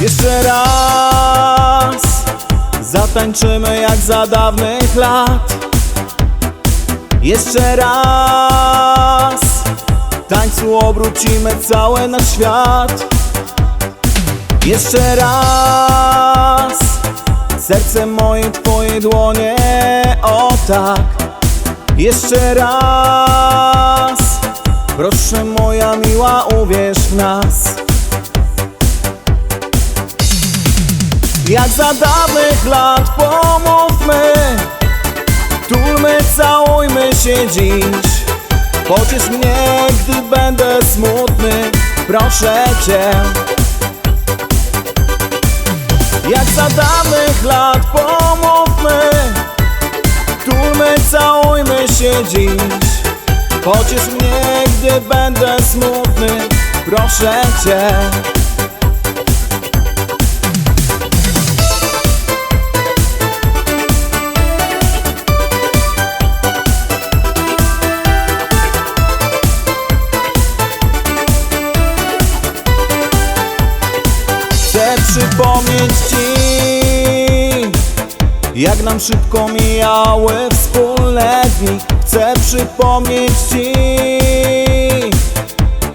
Jeszcze raz. Zatańczymy jak za dawnych lat. Jeszcze raz. Tańcu obrócimy cały nasz świat. Jeszcze raz. Serce moje, twoje dłonie, o tak. Jeszcze raz. Proszę moja miła, uwierz w nas Jak za dawnych lat pomówmy. Tulmy, całujmy się dziś. Pociesz mnie, gdy będę smutny Proszę Cię. Jak za dawnych lat pomówmy. Tulmy, całujmy się dziś. Pociesz mnie, gdy będę smutny Proszę Cię Jak nam szybko mijały wspólne dni Chcę przypomnieć Ci.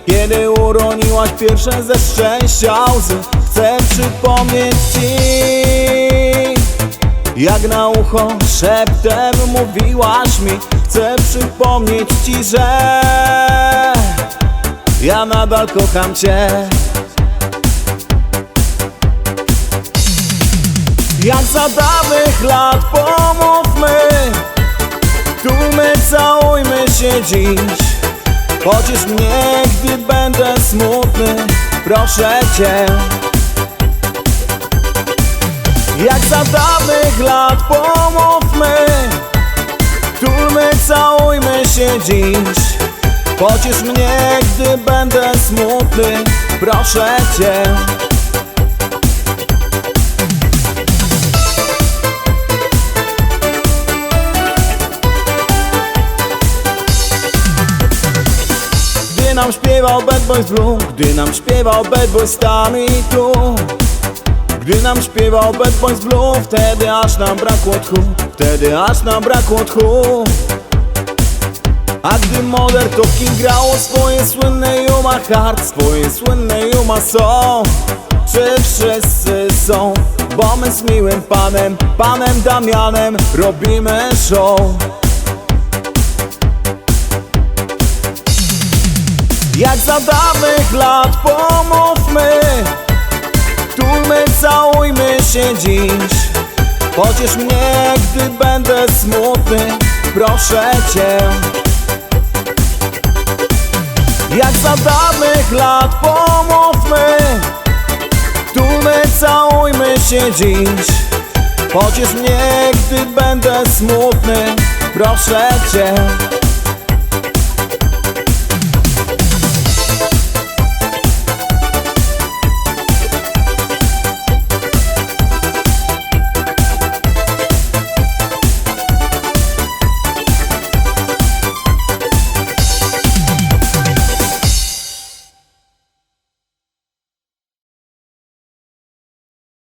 Kiedy uroniłaś pierwsze ze szczęścia łzy Chcę przypomnieć Ci. Jak na ucho szeptem mówiłaś mi Chcę przypomnieć Ci, że Ja nadal kocham Cię Jak za dawnych lat pomówmy. Tulmy, całujmy się dziś. Pociesz mnie, gdy będę smutny Proszę Cię. Jak za dawnych lat pomówmy. Tulmy, całujmy się dziś. Pociesz mnie, gdy będę smutny Proszę Cię nam śpiewał Bad Boys Blue Gdy nam śpiewał Bad Boys tam i tu. Gdy nam śpiewał Bad Boys Blue Wtedy aż nam brakło tchu Wtedy aż nam brakło tchu. A gdy Modern Talking grało swoje słynne Yuma Heart Swoje słynne Yuma są Czy wszyscy są? Bo my z miłym panem, panem Damianem Robimy show Jak za dawnych lat pomówmy. Tulmy, całujmy się dziś. Pociesz mnie, gdy będę smutny. Proszę Cię. Jak za dawnych lat pomówmy. Tulmy, całujmy się dziś. Pociesz mnie, gdy będę smutny. Proszę Cię